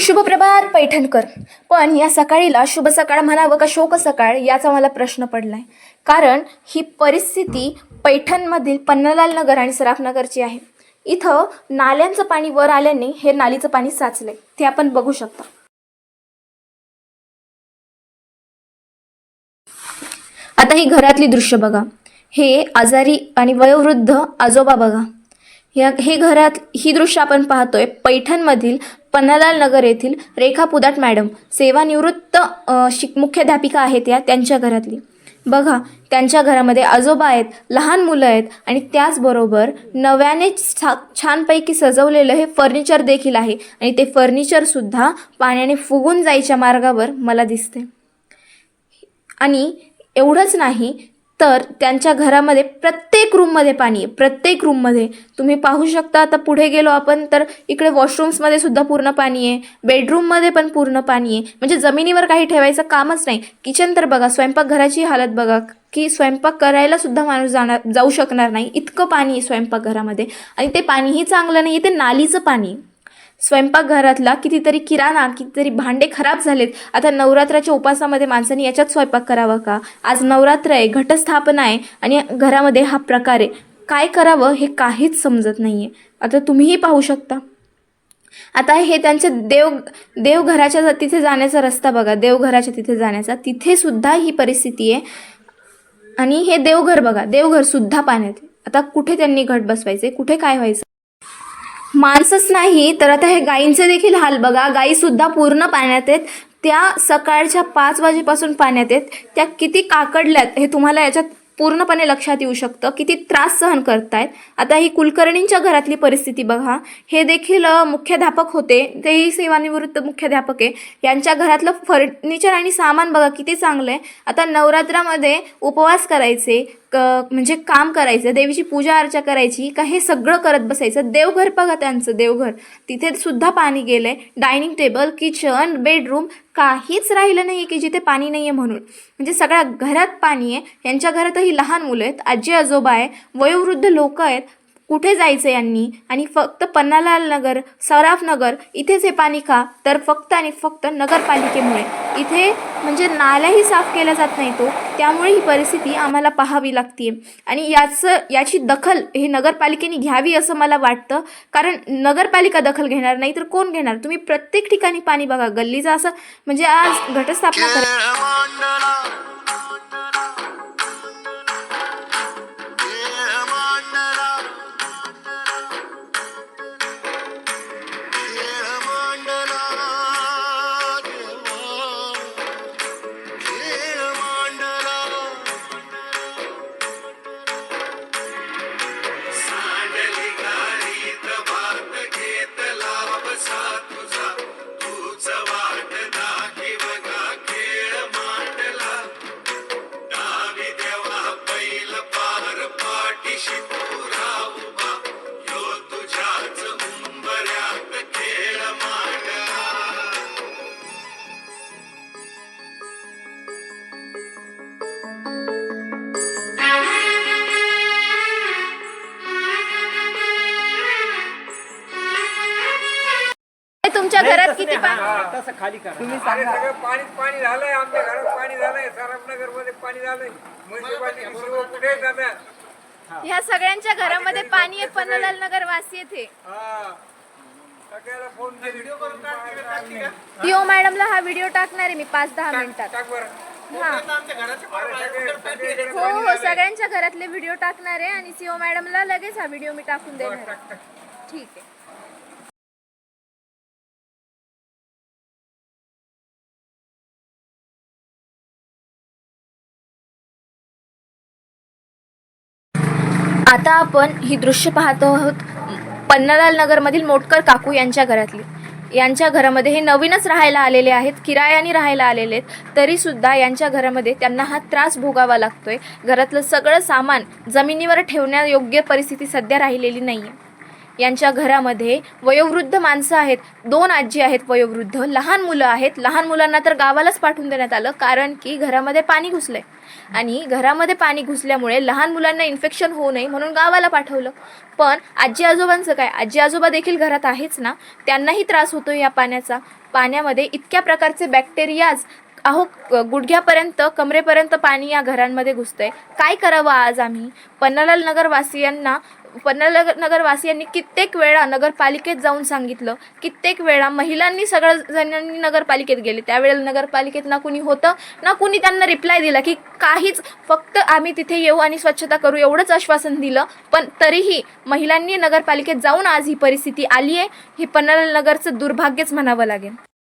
शुभप्रभात पैठणकर. पण या सकाळीला शुभ सकाळ म्हणावं का शोक सकाळ याचा मला प्रश्न पडलाय. कारण ही परिस्थिती पैठणमधील पन्नालाल नगर आणि सराफनगरची आहे. इथं नाल्यांचं पाणी वर आल्याने हे नालीचं पाणी साचलंय. ते आपण बघू शकता. आता ही घरातली दृश्य बघा. हे आजारी आणि वयोवृद्ध आजोबा बघा. या हे घरात ही दृश्य आपण पाहतोय पैठणमधील पन्नालाल नगर येथील रेखा पुदाट मॅडम सेवानिवृत्त शिक मुख्याध्यापिका आहेत या त्यांच्या घरातली. बघा त्यांच्या घरामध्ये आजोबा आहेत लहान मुलं आहेत आणि त्याचबरोबर नव्याने छा छानपैकी सजवलेलं हे फर्निचर देखील आहे आणि ते फर्निचरसुद्धा पाण्याने फुगून जायच्या मार्गावर मला दिसते आणि एवढंच नाही तर त्यांच्या घरामध्ये प्रत्येक रूममध्ये पाणी आहे. प्रत्येक रूममध्ये तुम्ही पाहू शकता आता पुढे गेलो आपण तर इकडे वॉशरूम्समध्ये सुद्धा पूर्ण पाणी आहे. बेडरूममध्ये पण पूर्ण पाणी आहे. म्हणजे जमिनीवर काही ठेवायचं कामच नाही. किचन तर बघा स्वयंपाकघराची हालत बघा की स्वयंपाक करायला सुद्धा माणूस जाणार जाऊ शकणार नाही. इतकं पाणी आहे स्वयंपाकघरामध्ये आणि ते पाणीही चांगलं नाही ते नालीचं पाणी आहे. स्वयंपाकघरातला कितीतरी किराणा कितीतरी भांडे खराब झालेत. आता नवरात्राच्या उपासामध्ये माणसाने याच्यात स्वयंपाक करावा का? आज नवरात्र आहे घटस्थापना आहे आणि घरामध्ये हा प्रकार आहे. काय करावं हे काहीच समजत नाही आहे आता तुम्हीही पाहू शकता. आता हे त्यांच्या देव देवघराच्या जा- तिथे जाण्याचा रस्ता बघा. देवघराच्या तिथे जाण्याचा. तिथे सुद्धा ही परिस्थिती आहे. आणि हे देवघर बघा. देवघरसुद्धा पाण्यात आता कुठे त्यांनी घट बसवायचे? कुठे काय व्हायचं? माणसंच नाही तर आता हे गायींचे देखील हाल बघा. गायी सुद्धा पूर्ण पाण्यात आहेत. त्या सकाळच्या पाच वाजेपासून पाण्यात आहेत. त्या किती काकडल्यात हे तुम्हाला याच्यात पूर्णपणे लक्षात येऊ शकतं. किती त्रास सहन करतायत. आता ही कुलकर्णींच्या घरातली परिस्थिती बघा. हे देखील मुख्याध्यापक होते. तेही सेवानिवृत्त मुख्याध्यापक आहे. यांच्या घरातलं फर्निचर आणि सामान बघा किती चांगलं आहे आता नवरात्रामध्ये उपवास करायचे. क म्हणजे काम करायचं देवीची पूजा अर्चा करायची का हे सगळं करत बसायचं. देवघर बघा त्यांचं देवघर. तिथे सुद्धा पाणी गेलं आहे डायनिंग टेबल किचन बेडरूम काहीच राहिलं नाही आहे की जिथे पाणी नाही आहे म्हणून. म्हणजे सगळ्या घरात पाणी आहे. यांच्या घरातही लहान मुलं आहेत. आजी आजोबा आहे. वयोवृद्ध लोक आहेत. कुठे जायचं यांनी? आणि फक्त पन्नालाल नगर सराफ नगर इथेच हे पाणी का तर फक्त आणि फक्त नगरपालिकेमुळे. इथे म्हणजे नाल्याही साफ केला जात नाही तो. त्यामुळे ही परिस्थिती आम्हाला पाहावी लागते आणि याचं याची दखल हे नगरपालिकेने घ्यावी असं मला वाटतं. कारण नगरपालिका दखल घेणार नाही तर कोण घेणार? तुम्ही प्रत्येक ठिकाणी पाणी बघा. गल्लीचं असं म्हणजे आज घटस्थापना करा पाणी तसं खाली करा. अरे सगळं पाणी पाणी झालंय आमच्या घरात पाणी झालंय सराफनगरमध्ये पाणी झालंय. म्युन्सिपालिटी सर्व कुठे जातात? ह्या सगळ्यांच्या घरामध्ये पाणी आहे पन्नालाल नगर वासी येथे हा. सगळ्याला फोन पीओ मॅडमला हा व्हिडिओ टाकणार आहे मी पाच दहा मिनिटात. टाक बरं. हा. हो हो सगळ्यांच्या घरातले व्हिडिओ टाकणार आहे आणि सीओ मॅडमला लगेच हा व्हिडिओ मी टाकून देणार आहे. ठीक आहे. आता आपण ही दृश्य पाहतो आहोत पन्नालाल नगरमधील मोटकर काकू यांच्या घरातली. यांच्या घरामध्ये हे नवीनच राहायला आलेले आहेत किरायाने राहायला आलेले आहेत. तरीसुद्धा यांच्या घरामध्ये त्यांना हा त्रास भोगावा लागतोय. घरातलं सगळं सामान जमिनीवर ठेवण्यायोग्य परिस्थिती सध्या राहिलेली नाही आहे यांच्या घरामध्ये वयोवृद्ध माणसं आहेत. दोन आजी आहेत वयोवृद्ध. लहान मुलं आहेत. लहान मुलांना तर गावालाच पाठवून देण्यात आलं कारण की घरामध्ये पाणी घुसलंय. आणि घरामध्ये पाणी घुसल्यामुळे लहान मुलांना इन्फेक्शन होऊ नये म्हणून गावाला पाठवलं. पण आजी आजोबांचं काय? आजी आजोबा देखील घरात आहेच ना? त्यांनाही त्रास होतो या पाण्याचा. पाण्यामध्ये इतक्या प्रकारचे बॅक्टेरियाज अहो गुडघ्यापर्यंत कमरेपर्यंत पाणी या घरांमध्ये घुसतंय. काय करावं आज आम्ही? पन्नालाल नगरवासियांना पन्नालाल नगरवासियांनी कित्येक वेळा नगरपालिकेत जाऊन सांगितलं. कित्येक वेळा महिलांनी सगळं जणांनी नगरपालिकेत गेले. त्यावेळेला नगरपालिकेत ना कुणी होतं ना कुणी त्यांना रिप्लाय दिला की काहीच फक्त आम्ही तिथे येऊ आणि स्वच्छता करू एवढंच आश्वासन दिलं. पण तरीही महिलांनी नगरपालिकेत जाऊन आज ही परिस्थिती आली आहे ही पन्नालाल नगरचं दुर्भाग्यच म्हणावं लागेल.